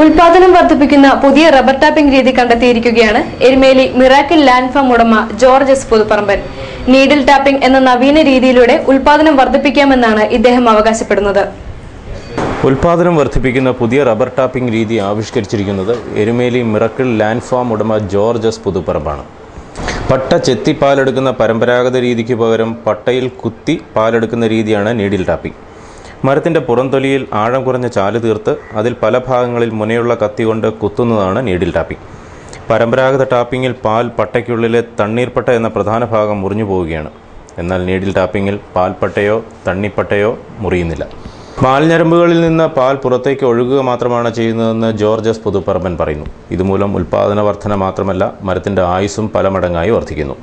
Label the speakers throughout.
Speaker 1: ഉൽപാദനം വർദ്ധിപ്പിക്കുന്ന പുതിയ റബ്ബർ ടാപ്പിംഗ് രീതി കണ്ടെത്തിയിരിക്കുകയാണ്. എരുമേലി മിറാക്കിൾ ലാൻഡ് ഫാം ഉടമ George S Puthupparamban needle tapping എന്ന നവീന രീതിയിലൂടെ ഉൽപാദനം വർദ്ധിപ്പിക്കാമെന്നാണ് ഇദ്ദേഹം അവകാശപ്പെടുന്നത്.
Speaker 2: ഉൽപാദനം വർദ്ധിപ്പിക്കുന്ന പുതിയ റബ്ബർ ടാപ്പിംഗ് രീതി ആവിഷ്കരിച്ചിരിക്കുന്നത് എരുമേലി മിറക്കിൾ ലാൻഡ് ഫാം ഉടമ ജോർജ് എസ് പുതുപ്പറമ്പാണ് പട്ട ചെത്തി പാലെടുക്കുന്ന പരമ്പരാഗത രീതിക്ക് പകരം പട്ടയിൽ കുത്തി പാലെടുക്കുന്ന രീതിയാണ് നീഡിൽ ടാപ്പിംഗ്. മരത്തിന്റെ പുറംതൊലിയിൽ ആഴം കുറഞ്ഞ ചാൽ തീർത്ത് അതിൽ പല ഭാഗങ്ങളിൽ മുനയുള്ള കത്തി കൊണ്ട് കുത്തുന്നതാണ് നീഡിൽ ടാപ്പിംഗ്. പരമ്പരാഗത ടാപ്പിങ്ങിൽ പാൽ പട്ടയ്ക്കുള്ളിലെ തണ്ണീർപ്പട്ട എന്ന പ്രധാന ഭാഗം മുറിഞ്ഞു പോവുകയാണ്. എന്നാൽ നീഡിൽ ടാപ്പിങ്ങിൽ പാൽപ്പട്ടയോ തണ്ണിപ്പട്ടയോ മുറിയുന്നില്ല. പാൽഞരമ്പുകളിൽ നിന്ന് പാൽ പുറത്തേക്ക് ഒഴുകുക മാത്രമാണ് ചെയ്യുന്നതെന്ന് ജോർജസ് പുതുപ്പറമ്പൻ പറയുന്നു. ഇതുമൂലം ഉൽപാദന വർധന മാത്രമല്ല മരത്തിന്റെ ആയുസ്സും പല മടങ്ങായി വർദ്ധിക്കുന്നു.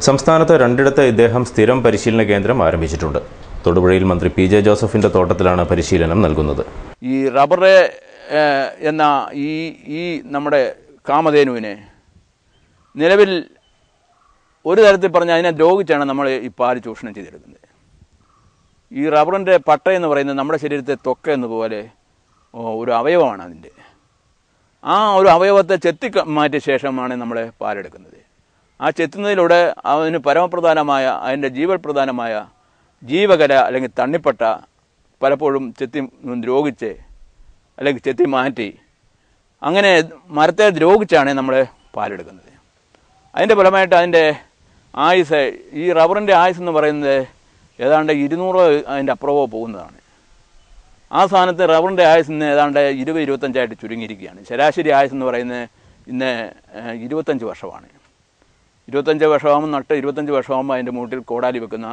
Speaker 2: സംസ്ഥാനത്ത് രണ്ടിടത്ത് ഇദ്ദേഹം സ്ഥിരം പരിശീലന കേന്ദ്രം ആരംഭിച്ചിട്ടുണ്ട്. തൊടുപുഴയിൽ മന്ത്രി പി ജെ ജോസഫിന്റെ തോട്ടത്തിലാണ് പരിശീലനം നൽകുന്നത്.
Speaker 3: ഈ റബ്ബർ എന്ന ഈ ഈ നമ്മുടെ കാമധേനുവിനെ നിലവിൽ ഒരു തരത്തിൽ പറഞ്ഞാൽ അതിനെ ദ്രോഹിച്ചാണ് നമ്മൾ ഈ പാൽ ചൂഷണം ചെയ്തെടുക്കുന്നത്. ഈ റബ്ബറിന്റെ പട്ട എന്ന് പറയുന്നത് നമ്മുടെ ശരീരത്തെ തൊക്ക എന്നതുപോലെ ഒരു അവയവമാണ് അതിന്റെ ആ ഒരു അവയവത്തെ ചെത്തി മാറ്റിയ ശേഷമാണ് നമ്മൾ പാലെടുക്കുന്നത്. ആ ചെത്തുന്നതിലൂടെ അതിന് പരമപ്രധാനമായ അതിന്റെ ജീവപ്രധാനമായ ജീവകല അല്ലെങ്കിൽ തണ്ണിപ്പട്ട പലപ്പോഴും ചെത്തി ദ്രോഹിച്ച് അല്ലെങ്കിൽ ചെത്തി മാറ്റി അങ്ങനെ മരത്തെ ദ്രോഹിച്ചാണ് നമ്മൾ പാലെടുക്കുന്നത്. അതിന്റെ ഫലമായിട്ട് അതിന്റെ ആയുസ് ഈ റബ്ബറിന്റെ ആയുസ് എന്ന് പറയുന്നത് ഏതാണ്ട് ഇരുന്നൂറ് അതിന്റെ അപ്പുറവോ പോകുന്നതാണ്. ആ സ്ഥാനത്ത് റബ്ബറിന്റെ ആയുസ് ഇന്ന് ഏതാണ്ട് ഇരുപത് ഇരുപത്തഞ്ചായിട്ട് ചുരുങ്ങിയിരിക്കുകയാണ്. ശരാശരി ആയുസ് എന്ന് പറയുന്നത് ഇന്ന് ഇരുപത്തഞ്ച് വർഷമാണ്. ഇരുപത്തഞ്ച് വർഷമാകുമ്പോൾ നട്ട് ഇരുപത്തഞ്ച് വർഷമാകുമ്പോൾ അതിന്റെ മൂട്ടിൽ കോടാലി വെക്കുന്ന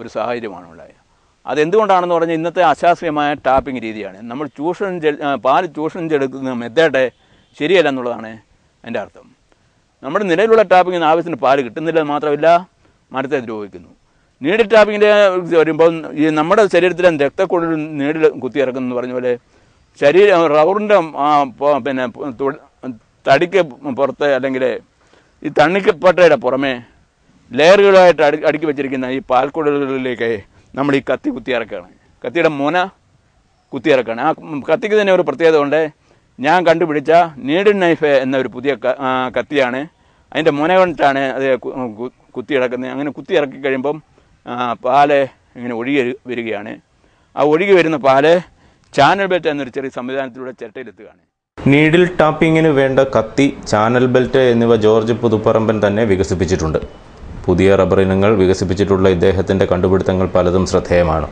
Speaker 3: ഒരു സാഹചര്യമാണ് ഉണ്ടായത് അതെന്തുകൊണ്ടാണെന്ന് പറഞ്ഞാൽ ഇന്നത്തെ അശാസ്ത്രീയമായ ടാപ്പിംഗ് രീതിയാണ്. നമ്മൾ ചൂഷണം പാൽ ചൂഷണം ചെയ്തെടുക്കുന്ന മെത്തേഡ് ശരിയല്ല എന്നുള്ളതാണ് എന്റെ അർത്ഥം. നമ്മുടെ നിലവിലുള്ള ടാപ്പിങ്ങിന് ആവശ്യത്തിന് പാൽ കിട്ടുന്നില്ല മാത്രമല്ല മരത്തെ ദ്രോഹിക്കുന്നു. നീഡിൽ ടാപ്പിങ്ങിന്റെ വരുമ്പോൾ ഈ നമ്മുടെ ശരീരത്തിലെ രക്തക്കുഴൽ നീഡിൽ കുത്തിയിറക്കുന്നു പറഞ്ഞ പോലെ ശരീരം റബ്ബറിന്റെ പിന്നെ തടിക്ക് പുറത്ത് അല്ലെങ്കിൽ ഈ തണ്ണിക്കപ്പട്ടയുടെ പുറമെ ലെയറുകളായിട്ട് അടി അടുക്കി വെച്ചിരിക്കുന്ന ഈ പാൽക്കുടലുകളിലേക്ക് നമ്മൾ ഈ കത്തി കുത്തി ഇറക്കുകയാണ്. കത്തിയുടെ മുന കുത്തി ഇറക്കുകയാണ്. ആ കത്തിക്ക് തന്നെ ഒരു പ്രത്യേകത ഉണ്ട് ഞാൻ കണ്ടുപിടിച്ച നീഡിൽ നൈഫ് എന്നൊരു പുതിയ കത്തിയാണ്. അതിന്റെ മുന കൊണ്ടിട്ടാണ് അത് കുത്തി ഇറക്കുന്നത്. അങ്ങനെ കുത്തി ഇറക്കി കഴിയുമ്പം പാൽ ഇങ്ങനെ ഒഴുകി വരികയാണ്. ആ ഒഴുകി വരുന്ന പാൽ ചാനൽ ബെൽറ്റ് എന്നൊരു ചെറിയ സംവിധാനത്തിലൂടെ ചിരട്ടയിലെത്തുകയാണ്.
Speaker 2: നീഡിൽ ടാപ്പിങ്ങിന് വേണ്ട കത്തി ചാനൽ ബെൽറ്റ് എന്നിവ ജോർജ് പുതുപ്പറമ്പൻ തന്നെ വികസിപ്പിച്ചിട്ടുണ്ട്. പുതിയ റബ്ബർ ഇനങ്ങൾ വികസിപ്പിച്ചിട്ടുള്ള ഇദ്ദേഹത്തിന്റെ കണ്ടുപിടുത്തങ്ങൾ പലതും ശ്രദ്ധേയമാണ്